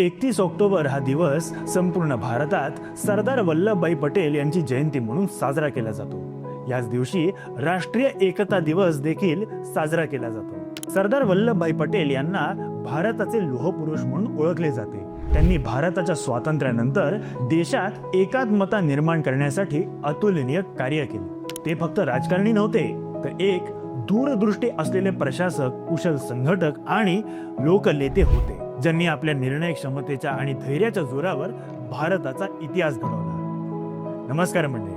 एकतीस ऑक्टोबर हा दिवस संपूर्ण भारतात सरदार वल्लभभाई पटेल यांची जयंती म्हणून साजरा केला जातो. याच दिवशी राष्ट्रीय एकता दिवस देखील साजरा केला जातो. सरदार वल्लभभाई पटेल यांना भारताचे लोहपुरुष म्हणून ओळखले जाते. त्यांनी भारताच्या स्वातंत्र्यानंतर देशात एकात्मता निर्माण करण्यासाठी अतुलनीय कार्य केले. ते फक्त राजकारणी नव्हते तर एक दूरदृष्टी असलेले प्रशासक कुशल संघटक आणि लोकनेते होते. ज्यांनी आपल्या निर्णय क्षमतेच्या आणि धैर्याच्या जोरावर भारताचा इतिहास घडवला. नमस्कार मंडळी.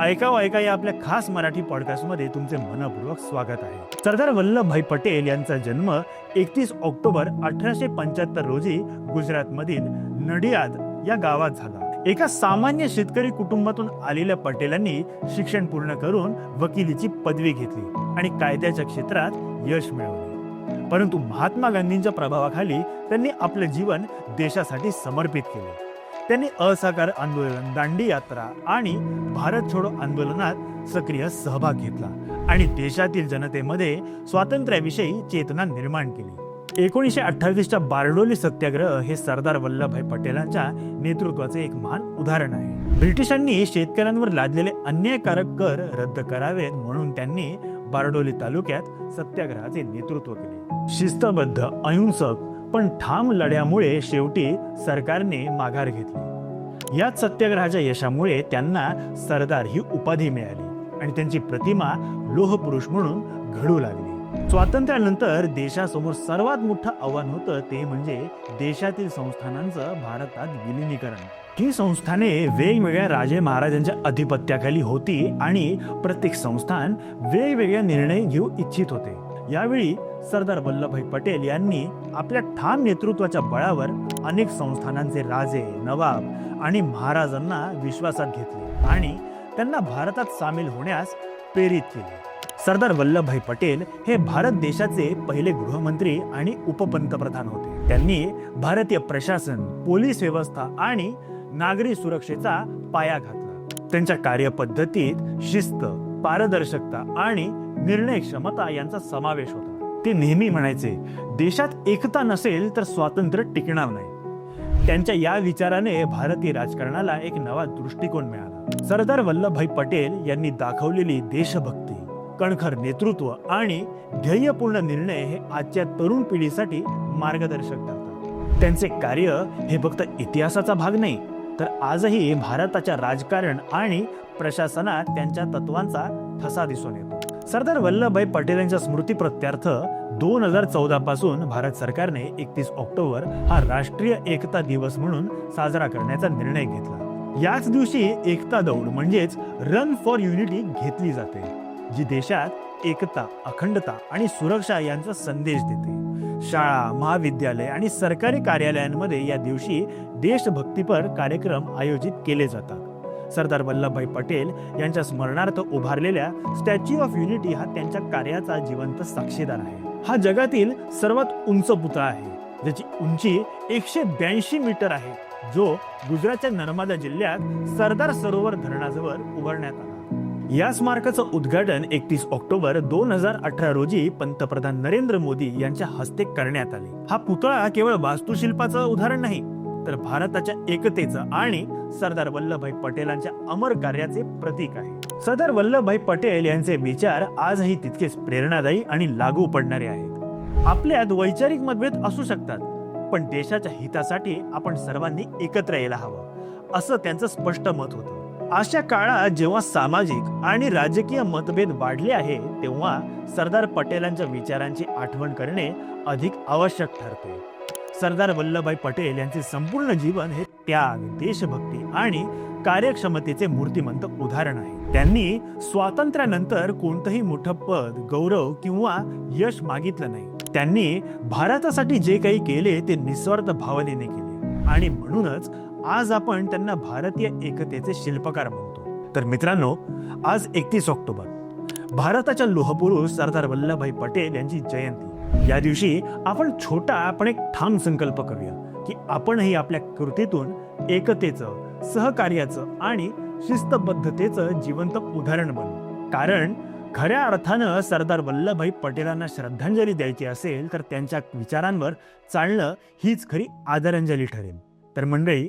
ऐकाव ऐका या आपल्या खास मराठी पॉडकास्टमध्ये तुमचे मनपूर्वक स्वागत आहे. सरदार वल्लभभाई पटेल यांचा जन्म एकतीस ऑक्टोबर अठराशे पंच्याहत्तर रोजी गुजरातमधील नडियाद या गावात झाला. एका सामान्य शेतकरी कुटुंबातून आलेल्या पटेलांनी शिक्षण पूर्ण करून वकिलीची पदवी घेतली आणि कायद्याच्या क्षेत्रात यश मिळवले. परंतु महात्मा गांधींच्या प्रभावाखाली त्यांनी आपलं जीवन देशासाठी समर्पित केले. त्यांनी असहकार आंदोलन दांडी यात्रा आणि भारत छोडो आंदोलनात सक्रिय सहभाग घेतला आणि देशातील जनतेमध्ये स्वातंत्र्याविषयी चेतना निर्माण केली. एकोणीसशे अठ्ठावीसच्या बारडोली सत्याग्रह हे सरदार वल्लभभाई पटेलांच्या नेतृत्वाचे एक महान उदाहरण आहे. ब्रिटिशांनी शेतकऱ्यांवर लादलेले अन्यायकारक कर रद्द करावेत म्हणून त्यांनी बारडोली तालुक्यात सत्याग्रहाचे नेतृत्व केले. शिस्तबद्ध अहिंसक पण ठाम लढ्यामुळे शेवटी सरकारने माघार घेतली. याच सत्याग्रहाच्या यशामुळे त्यांना सरदार ही उपाधी मिळाली आणि त्यांची प्रतिमा लोहपुरुष म्हणून घडू लागली. स्वातंत्र्यानंतर देशासमोर सर्वात मोठं आव्हान होतं ते म्हणजे देशातील संस्थानांचं भारतात विलिनीकरण. ही संस्थाने वेगवेगळ्या राजे महाराजांच्या अधिपत्याखाली होती आणि प्रत्येक संस्थान वेगवेगळ्या निर्णय घेऊ इच्छित होते. यावेळी सरदार वल्लभभाई पटेल यांनी आपल्या ठाम नेतृत्वाच्या बळावर अनेक संस्थानांचे राजे नवाब आणि महाराजांना विश्वासात घेतले आणि त्यांना भारतात सामील होण्यास प्रेरित केले. सरदार वल्लभभाई पटेल हे भारत देशाचे पहिले गृहमंत्री आणि उपपंतप्रधान होते. त्यांनी भारतीय प्रशासन पोलीस व्यवस्था आणि नागरी सुरक्षेचा पाया घातला. त्यांच्या कार्यपद्धतीत शिस्त पारदर्शकता आणि निर्णय क्षमता यांचा समावेश होता. ते नेहमी म्हणायचे देशात एकता नसेल तर स्वातंत्र्य टिकणार नाही. त्यांच्या या विचाराने भारतीय राजकारणाला एक नवा दृष्टिकोन मिळाला. सरदार वल्लभभाई पटेल यांनी दाखवलेली देशभक्ती कणखर नेतृत्व आणि ध्येयपूर्ण निर्णय हे आजच्या तरुण पिढीसाठी मार्गदर्शक ठरतात. त्यांचे कार्य हे फक्त इतिहासाचा भाग नाही तर आजही भारताच्या राजकारण आणि प्रशासनात त्यांच्या तत्वांचा ठसा दिसून येतो. सरदार वल्लभभाई पटेल यांच्या स्मृती प्रत्यार्थ दोन हजार चौदा पासून भारत सरकारने एकतीस ऑक्टोबर हा राष्ट्रीय एकता दिवस म्हणून साजरा करण्याचा निर्णय घेतला. याच दिवशी एकता दौड म्हणजेच रन फॉर युनिटी घेतली जाते जी देशात एकता अखंडता आणि सुरक्षा यांचा संदेश देते. शाळा महाविद्यालय आणि सरकारी कार्यालयांमध्ये या दिवशी देशभक्तीपर कार्यक्रम आयोजित केले जातात. सरदार वल्लभभाई पटेल यांच्या स्मरणार्थ उभारलेल्या स्टॅच्यू ऑफ युनिटी हा त्यांच्या कार्याचा जिवंत साक्षीदार आहे. हा जगातील सर्वात उंच पुतळा आहे ज्याची उंची एकशे ब्याऐंशी मीटर आहे जो गुजरातच्या नर्मदा जिल्ह्यात सरदार सरोवर धरणाजवळ उभारण्यात आला. या स्मारकाचं उद्घाटन एकतीस ऑक्टोबर दोन हजार अठरा रोजी पंतप्रधान नरेंद्र मोदी यांच्या हस्ते करण्यात आले. हा पुतळा केवळ वास्तुशिल्पाचं उदाहरण नाही तर भारताच्या एकतेचं आणि सरदार वल्लभभाई पटेलांच्या अमर कार्याचे प्रतीक आहे. सरदार वल्लभभाई पटेल यांचे विचार आजही तितकेच प्रेरणादायी आणि लागू पडणारे आहेत. आपल्यात वैचारिक मतभेद असू शकतात पण देशाच्या हितासाठी आपण सर्वांनी एकत्र यायला हवं असं त्यांचं स्पष्ट मत होतं. अशा काळात जेव्हा सामाजिक आणि राजकीय मतभेद वाढले आहे तेव्हा सरदार पटेलांच्या विचारांची आठवण करणे अधिक आवश्यक ठरते. सरदार वल्लभभाई पटेल यांचे संपूर्ण जीवन हे त्याग देशभक्ती आणि कार्यक्षमतेचे मूर्तिमंत उदाहरण आहे. त्यांनी स्वातंत्र्यानंतर कोणतंही मोठं पद गौरव किंवा यश मागितलं नाही. त्यांनी भारतासाठी जे काही केले ते निस्वार्थ भावनेने केले. आणि म्हणूनच आज आपण त्यांना भारतीय एकतेचे शिल्पकार म्हणतो. तर मित्रांनो आज एकतीस ऑक्टोबर. भारताच्या लोहपुरुष सरदार वल्लभभाई पटेल यांची जयंती. या दिवशी आपण छोटा पण एक ठाम संकल्प करूया की आपणही आपल्या कृतीतून एकतेचं सहकार्याचं आणि शिस्तबद्धतेचं जिवंत उदाहरण बनू. कारण खऱ्या अर्थानं सरदार वल्लभभाई पटेलांना श्रद्धांजली द्यायची असेल तर त्यांच्या विचारांवर चालणं हीच खरी आदरांजली ठरेल. तर मंडळी